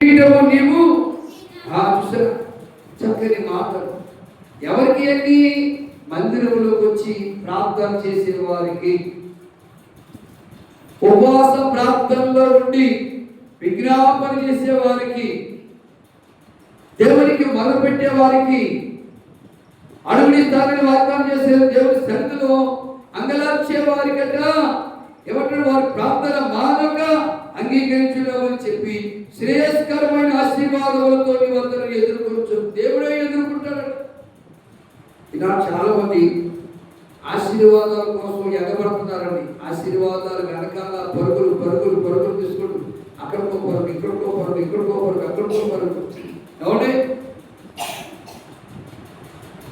చేయటము నీవు? ఆ చూసారా చక్కని మాటలు ఎవరికి అన్ని మందిరంలోకి వచ్చి ప్రార్థన చేసే వారికి. ఉపవాస ప్రార్థనలో ఉండి విజ్ఞాపన చేసే వారికి. దేవునికి మొదలుపెట్టే వారికి. అడుగుని దానిని వాగ్దానం చేసే దేవుని సన్నిధిలో అంగలార్చే వారికట ఎవరి వారి ప్రార్థన మానక. శ్రేయస్కరమైన ఆశీర్వాదములతో నీవందరూ ఎదుర్కొనొచ్చు దేవుడే ఎదుర్కొంటాడు ఇలా చాలా మంది ఆశీర్వాదాల కోసం ఎగబడుతున్నారండి. ఆశీర్వాదాలు వెనకాల పరుగులు పరుగులు పరుగులు తీసుకుంటూ అక్కడికో పరుగు ఇక్కడికో పరుగు ఇక్కడికో పరుగు అక్కడికో పరుగు. ఏమండి?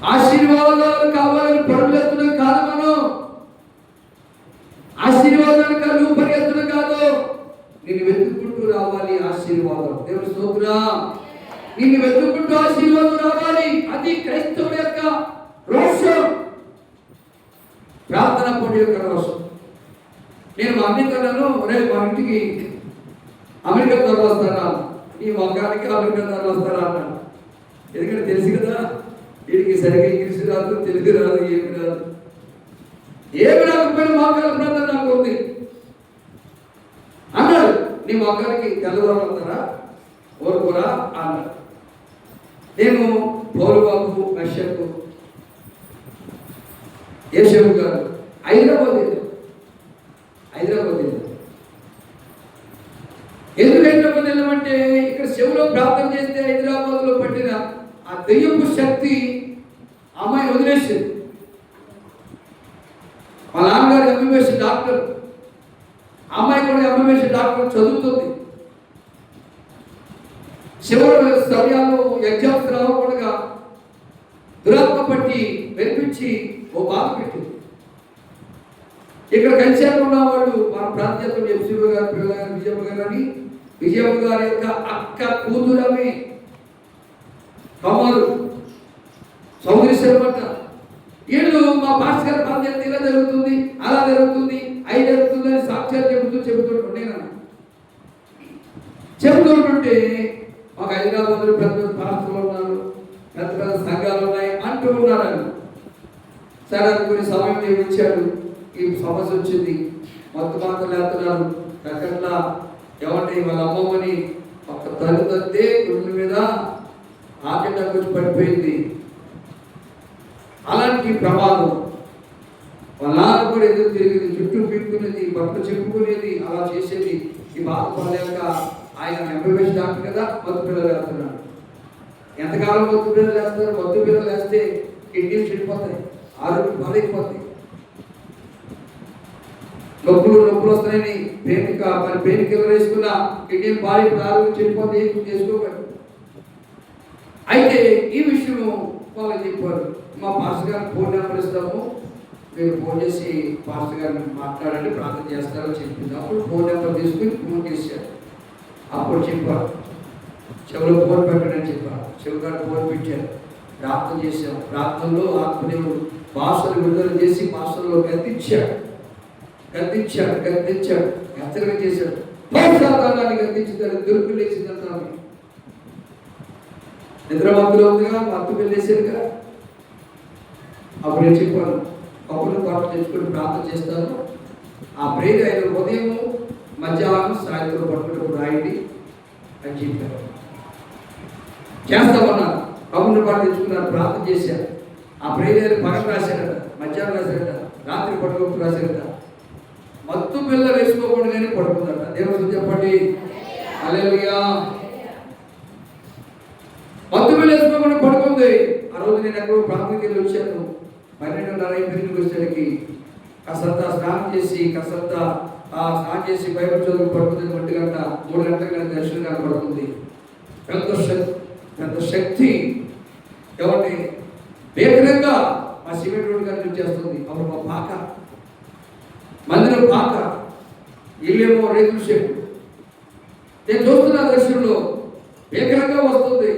ఆశీర్వాదాలు కావాలని పరుగులేస్తున్నాం కాదు మనం. ఆశీర్వాదాలు కాదు నువ్వు పరిగెత్తడం కాదు. నేను వెతుకు రావాలి ఆశీర్వాదం. దేవుడు స్తోత్రా. నిన్ను వెతుకుంటూ ఆశీర్వాదం రావాలి. అది క్రైస్తవుడు యొక్క రోషం. ప్రార్థన పొడి యొక్క రోషం. నేను మా అమెరికాలను రేపు మా ఇంటికి అమెరికా ద్వారా వస్తారా? ఈ మగ్గానికి అమెరికా ద్వారా వస్తారా అన్నాను ఎందుకంటే తెలుసు కదా వీడికి సరిగ్గా ఇంగ్లీష్ రాదు తెలుగు రాదు ఏమి రాదు. ఏమి రాకపోయినా మొగ్గాల ప్రార్థన నాకు ఉంది. నీ మొగ్గానికి తెల్లవారు ఓరుకురా ఓరుకోరా నేను పౌరుబాబు కశ్యపు యేషపు గారు హైదరాబాద్ వెళ్ళాం. హైదరాబాద్ వెళ్ళాం. ఎందుకు హైదరాబాద్ వెళ్ళామంటే ఇక్కడ శివులో ప్రార్థన చేస్తే హైదరాబాద్లో పట్టిన ఆ దెయ్యపు శక్తి అమ్మాయి వదిలేసింది. మా నాన్నగారు ఎంబీబీఎస్ డాక్టర్. అమ్మాయి కూడా ఎంబీబీఎస్ డాక్టర్ చదువుతుంది. చివరి సమయాల్లో ఎగ్జామ్స్ రావకుండా దురాత్మ పట్టి వినిపించి ఓ బాధ పెట్టింది. ఇక్కడ కలిసారు ఉన్న వాళ్ళు మన ప్రాంతంలో ఎఫ్సీబీ గారు పిల్లల విజయమ్మ గారు అని. విజయమ్మ గారి యొక్క అక్క కూతురమే కమలు సౌదరి శర్మట వీళ్ళు మా భాష గారి ప్రాంతం ఇలా జరుగుతుంది అలా జరుగుతుంది. అయి చెబుతూ అని సాక్ష్యాలు చెబుతూ చెబుతుంటుండే నన్ను చెబుతుంటుంటే మాకు హైదరాబాద్లో పెద్ద పెద్ద పాస్టర్లు ఉన్నారు పెద్ద పెద్ద సంఘాలు ఉన్నాయి అంటూ ఉన్నారని సరే అనుకుని సమయం నేను ఇచ్చాడు ఈ సమస్య వచ్చింది. మొత్తం మాత్రం లేస్తున్నారు రకంగా ఎవరిని వాళ్ళ అమ్మమ్మని ఒక తల్లి తత్తే గుండె మీద ఆకెండ వచ్చి పడిపోయింది. అలాంటి ప్రమాదం. వాళ్ళ నాన్న కూడా ఎదురు తిరిగింది? చుట్టూ పీక్కునేది బట్టలు చెప్పుకునేది అలా చేసేది. ఈ బాధపడలేక ఆయన ఎంబీబీఎస్ డాక్టర్ కదా మత్తు పిల్లలు వేస్తున్నాడు ఎంతకాలం మత్తు పిల్లలు వేస్తారు మత్తు పిల్లలు వేస్తే కిడ్నీలు చెడిపోతాయి ఆరోగ్యం బాధైపోతాయి నొప్పులు నొప్పులు వస్తాయని పెయిన్ మరి పేనిక ఎవరు వేసుకున్నా కిడ్నీలు బాడీ ఆరోగ్యం చెడిపోతే చేసుకోకండి అయితే ఈ విషయము వాళ్ళకి చెప్పారు. మా పాస్ గారు ఫోన్ నెంబర్ ఇస్తాము. మీరు ఫోన్ చేసి పాస్టర్ గారిని మాట్లాడండి ప్రార్థన చేస్తారని చెప్పింది. అప్పుడు ఫోన్ నెంబర్ తీసుకుని ఫోన్ చేశారు అప్పుడు చెప్పారు. చెవులో ఫోన్ పెట్టడని చెప్పారు. చెవు గారు ఫోన్ పెట్టారు. ప్రార్థన చేశాం ప్రార్థనలో ఆత్మదేవుడు భాషలు విడుదల చేసి భాషల్లో గద్దించాడు గద్దించాడు గద్దించాడు హెచ్చరిక చేశాడు. పౌరుషాతాన్ని గద్దించుతాడు దురుకు లేచిందంతా నిద్రమత్తులో ఉందిగా మత్తు వెళ్ళేసారుగా అప్పుడు నేను చెప్పాను కప్పులు పాటు తెచ్చుకొని ప్రార్థన చేస్తారు. ఆ బ్రేక్ ఆయన ఉదయం మధ్యాహ్నం సాయంత్రం పట్టుకున్నప్పుడు రాయండి అని చెప్పారు. చేస్తామన్నారు కబుర్లు పాటు తెచ్చుకున్నారు ప్రార్థన చేశారు. ఆ ప్రేరు పగలు రాశారట మధ్యాహ్నం రాశారట రాత్రి పట్టుకోకుండా రాశారట. మత్తు పిల్ల వేసుకోకూడదని పడుకుందట దేవుడు చెప్పండి. అలెలుగా మత్తు పిల్ల వేసుకోకుండా పడుకుంది. ఆ రోజు నేను ఎక్కడో ప్రాంతానికి వెళ్ళి వచ్చాను. పన్నెండున్నర అయిపోయింది వచ్చేసరికి కాసంత స్నానం చేసి కాసంత ఆ స్నానం చేసి బైబిల్ చదువు పడుతుంది ఒంటి గంట మూడు గంటల గంట దర్శనం కనపడుతుంది పెద్ద శక్తి పెద్ద శక్తి. ఎవరిని వేగంగా మా సిమెంట్ రోడ్ గారి నుంచి వస్తుంది అప్పుడు మా పాక. మందిరం పాక. ఇల్లేమో రేకుల షేపు నేను చూస్తున్న దర్శనంలో వేగంగా వస్తుంది.